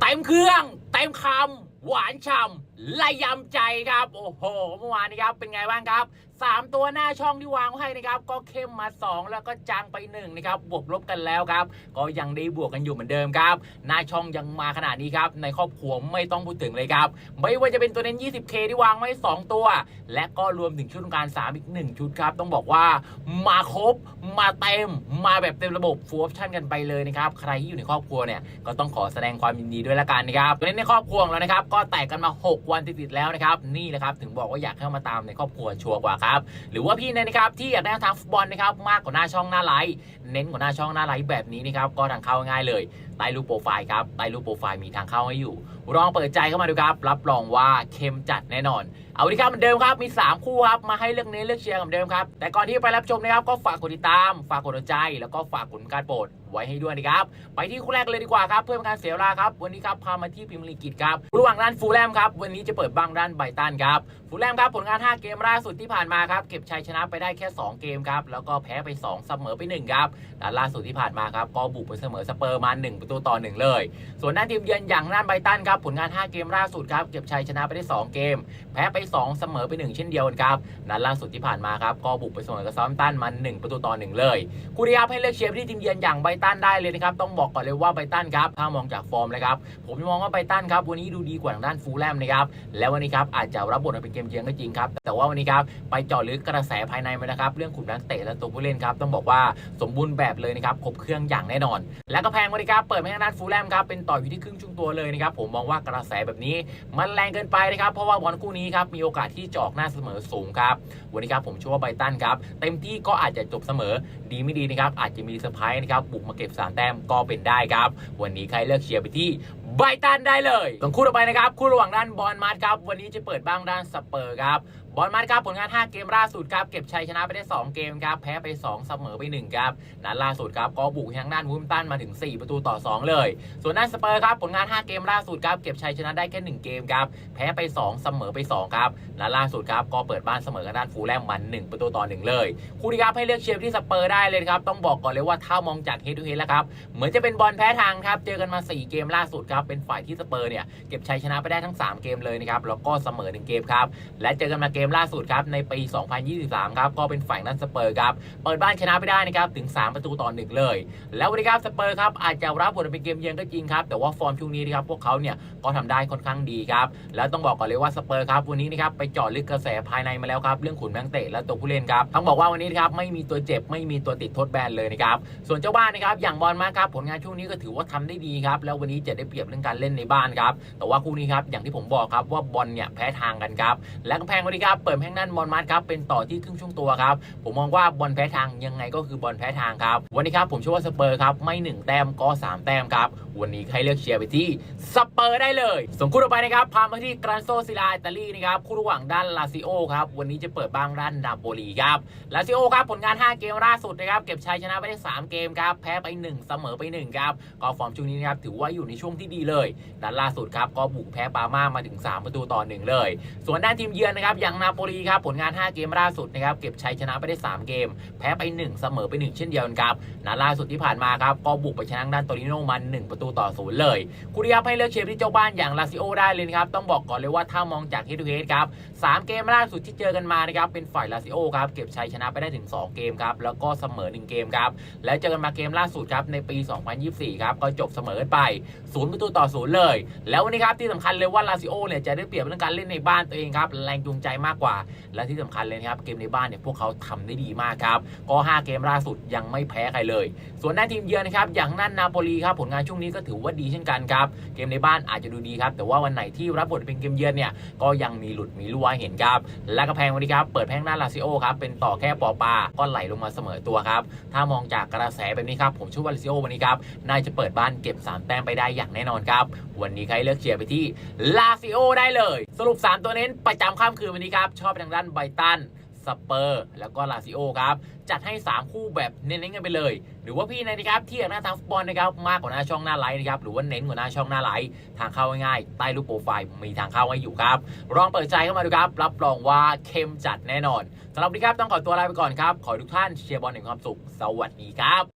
เต็มเครื่อง เต็มคำหวานฉ่ำ ละยำใจครับ โอ้โห เมื่อวานนี้ครับ เป็นไงบ้างครับสามตัวหน้าช่องที่วางให้นะครับ ก็เข้มมา 2 แล้วก็จางไป1นะครับ บวกลบกันแล้วครับ ก็ยังได้บวกกันอยู่เหมือนเดิมครับ หน้าช่องยังมาขนาดนี้ครับ ในครอบครัวไม่ต้องพูดถึงเลยครับ ไม่ว่าจะเป็นตัวเน้น 20K ที่วางไว้ 2 ตัว และก็รวมถึงชุดงการ 3 อีก 1 ชุดครับ ต้องบอกว่ามาครบ มาเต็ม มาแบบเต็มระบบฟูลออปชั่นกันไปเลยนะครับ ใครที่อยู่ในครอบครัวเนี่ย ก็ต้องขอแสดงความยินดีด้วยละกันนะครับตัวเน้นในครอบครัวของเรานะครับ ก็แตกกันมา 6วันติดๆแล้วนะครับ นี่แหละครับ ถึงบอกว่าอยากเข้ามาตามในครอบครัวชัวร์กว่าครับ หรือว่าพี่เนี่ยนะครับที่อยากได้ทางฟุตบอลนะครับมากกว่าหน้าช่องหน้าไลท์เน้นกว่าหน้าช่องหน้าไลท์แบบนี้นะครับก็ทางเข้าง่ายเลย ใต้รูปโปรไฟล์ครับใต้รูปโปรไฟล์มีทางเข้าให้อยู่ลองเปิดใจเข้ามาดูครับ รับรองว่าเข้มจัดแน่นอน เอาดีครับเหมือนเดิมครับมี 3 คู่ครับมาให้เลือกเน้นเลือกเชียร์เหมือนเดิมครับแต่ก่อนที่จะไปรับชมนะครับก็ฝากกดติดตาม ฝากกดหัวใจ แล้วก็ฝากกดการโปรดไว้ให้ด้วยนะครับไปที่คู่แรกเลยดีกว่าครับเพื่อเป็นการเสียเวลาครับวันนี้ครับพามาที่พรีเมียร์ลีกิจครับระหว่างด้านฟูลแลมครับวันนี้จะเปิดบ้างด้านไบตันครับฟูลแลมครับผลงาน 5 เกมล่าสุดที่ผ่านมาครับเก็บชัยชนะไปได้แค่ 2 เกมครับแล้วก็แพ้ไป 2 เสมอไป1ครับและล่าสุดที่ผ่านมาครับก็บุกไปเสมอสเปอร์มา1ประตูต่อ1เลย ส่วนด้านทีมเยือนอย่างด้านไบตันครับผลงาน 5 เกมล่าสุดครับเก็บชัยชนะไปได้ 2 เกม แพ้ไป 2 เสมอไป 1 เช่นเดียวกันครับและล่าสุดที่ผ่านมาครับก็บุกไปเสมอกับซาร์ตันมา1ประตูต่อ1เลยคู่นี้ครับให้เลือกเชียร์ที่ทีมเยือนอย่างไบตันได้เลยนะครับต้องบอกก่อนเลยว่าไบตันครับถ้ามองจากฟอร์มเลยครับผมมองว่าไบตันครับวันนี้ดูดีกว่าทางด้านฟูลแลมนะครับและวันนี้ครับอาจจะรับบทมาเป็นเกมเยือนก็จริงครับแต่ว่าวันนี้ครับไปเจาะลึกกระแสภายในมานะครับเรื่องขุมนักเตะและตัวผู้เล่นครับต้องบอกว่าสมบูรณ์แบบเลยนะครับครบเครื่องอย่างแน่นอน และก็แพงวันนี้ครับเปิดให้ทางด้านฟูลแลมครับเป็นต่ออยู่ที่ครึ่งช่วงตัวเลยนะครับผมมองว่ากระแสแบบนี้มันแรงเกินไปนะครับเพราะว่าบอลคู่นี้ครับมีโอกาสที่จะออกหน้าเสมอสูงครับวันนี้ครับผมเชื่อว่าไบตันครับเต็มที่ก็อาจจะจบเสมอดีไม่ดีนะครับอาจจะมีเซอร์ไพรส์นะครับบุกมาเก็บสามแต้มก็เป็นได้ครับวันนี้ใครเลือกเชียร์ไปที่ไบตันได้เลยส่วนคู่ต่อไปนะครับคู่ระหว่างด้านบอลมาร์ครับวันนี้จะเปิดบ้างด้านสเปอร์ครับบอลมาร์ครับผลงาน 5 เกมล่าสุดครับเก็บชัยชนะไปได้ 2 เกมครับแพ้ไป 2 เสมอไป 1 ครับนัดล่าสุดครับก็บุกทางด้านวูมตันมาถึง 4 ประตูต่อ 2 เลย ส่วนด้านสเปอร์ครับผลงาน 5 เกมล่าสุดครับเก็บชัยชนะได้แค่ 1 เกมครับแพ้ไป 2 เสมอไป 2 ครับนัดล่าสุดครับก็เปิดบ้านเสมอกับด้านฟูลแลมมัน 1 ประตูต่อ 1 เลยคู่นี้ครับให้เลือกเชียร์ที่สเปอร์ได้เลยครับต้องบอกก่อนเลยว่าถ้ามองจากเฮดทูเฮดแล้วครับเหมือนจะเป็นบอลแพ้ทางครับเจอกันมา 4 เกมล่าสุดครับเป็นฝ่ายที่สเปอร์เนี่ยเก็บชัยชนะไปได้ทั้ง 3 เกมเลยนะครับแล้วก็เสมอ 1 เกมครับและเจอกันมาเกมล่าสุดครับในปี 2023 ครับก็เป็นฝ่ายนั้นสเปอร์ครับเปิดบ้านชนะไปได้นะครับถึง 3 ประตูต่อ1เลย แล้ววันนี้ครับสเปอร์ครับอาจจะรับบทเป็นเกมเยือนก็จริงครับแต่ว่าฟอร์มช่วงนี้นะครับพวกเขาเนี่ยก็ทำได้ค่อนข้างดีครับแล้วต้องบอกก่อนเลยว่าสเปอร์ครับวันนี้นะครับไปเจาะลึกกระแสภายในมาแล้วครับเรื่องขุนนักเตะและตัวผู้เล่นครับต้องบอกว่าวันนี้นครับไม่มีตัวเจ็บไม่มีตัวติดทดแบนเลยนะครับส่วนเจ้าบ้านนะครับอย่างบอลมาครับผลงานช่วงนี้ก็ถือว่าทำได้ดีครับแล้ววันนี้จะได้เปรียบเรื่องการเล่นในบ้านครับแต่ว่าคู่นี้ครับอย่างที่ผมบอกครับว่าบอลเนี่ยแพ้ทางกันครับและกำแพงวันนี้ครับเปิดแพงนั่นบอลมาครับเป็นต่อที่ครึ่งช่วงตัวครับผมมองว่าบอลแพ้ทางยังไงก็คือบอลแพ้ทางครับวันนี้ครับผมเชื่อว่าสเปอร์ครับไม่ 1 แต้มก็ 3 แต้มครับวันนี้ใครเลือกเชียร์ไปที่สเปอร์ได้เลยส่วนคู่ต่อไปนะครับพามาที่กรันโซซิลาอิตาลีนะครับคู่ระหว่างด้านลาซิโอครับวันนี้จะเปิดบ้างด้านนาโปลีครับลาซิโอครับผลงาน 5 เกมล่าสุดนะครับเก็บชัยชนะไปได้ 3 เกมครับแพ้ไป 1 เสมอไป1ครับก็ฟอร์มช่วงนี้นะครับถือว่าอยู่ในช่วงที่ดีเลยด้านล่าสุดครับก็บุกแพ้ปาม่ามาถึง 3 ประตูต่อ1เลย ส่วนด้านทีมเยือนนะครับอย่างนาโปลีครับผลงาน 5 เกมล่าสุดนะครับเก็บชัยชนะไปได้ 3 เกม แพ้ไป 1 เสมอไป 1 เช่นเดียวกันครับนัดล่าสุดที่ผ่านมาครับก็บุกไปชนะด้านโตริโนมา1ประตูต่อศูนย์เลยคุณครับให้เลือกเชียร์ที่เจ้าบ้านอย่างลาซิโอได้เลยครับต้องบอกก่อนเลยว่าถ้ามองจากเฮดทูเฮดครับสามเกมล่าสุดที่เจอกันมานะครับเป็นฝ่ายลาซิโอครับเก็บชัยชนะไปได้ถึง 2 เกมครับแล้วก็เสมอ 1 เกมครับแล้วเจอกันมาเกมล่าสุดครับในปี 2024ครับก็จบเสมอกันไป0ประตูต่อศูนย์เลย แล้ววันนี้ครับที่สำคัญเลยว่าลาซิโอเนี่ยจะได้เปรียบเรื่องการเล่นในบ้านตัวเองครับแรงจูงใจมากกว่า และที่สำคัญเลยนะครับเกมในบ้านเนี่ยพวกเขาทำได้ดีมากครับก็ 5 เกมล่าสุดยังไม่แพ้ใครเลย ส่วนด้าทีมเยือนนะครับอย่างนั่นนาโปลีครับผลงานช่วงนี้ก็ถือว่าดีเช่นกันครับเกมในบ้านอาจจะดูดีครับแต่ว่าวันไหนที่รับบทเป็นเกมเยือนเนี่ยก็ยังมีหลุดมีรั่วเห็นครับและกระแพงวันนี้ครับเปิดแพงหน้าลาซิโอครับเป็นต่อแค่ปอปาก็ไหลลงมาเสมอตัวครับถ้ามองจากกระแสแบบนี้ครับผมเชื่อว่าลาซิโอวันนี้ครับน่าจะเปิดบ้านเก็บ 3 แต้มไปได้อย่างแน่นอนครับวันนี้ใครเลือกเชียร์ไปที่ลาซิโอได้เลย สรุป 3 ตัวเน้นประจำค่ำคืนวันนี้ครับชอบทางด้านไบตันสเปอร์ แล้วก็ลาซิโอครับ จัดให้ 3 คู่แบบเน้นๆกันไปเลย หรือว่าพี่นะครับที่อยากหน้าทางฟุตบอลนะครับมากกว่าหน้าช่องหน้าไลน์นะครับหรือว่าเน้นกว่าหน้าช่องหน้าไลน์ทางเข้าง่ายๆใต้รูปโปรไฟล์มีทางเข้าไว้อยู่ครับ ลองเปิดใจเข้ามาดูครับรับรองว่าเข้มจัดแน่นอนสำหรับวันนี้ครับต้องขอตัวลาไปก่อนครับขอทุกท่านเชียร์บอลแห่งความสุข สวัสดีครับ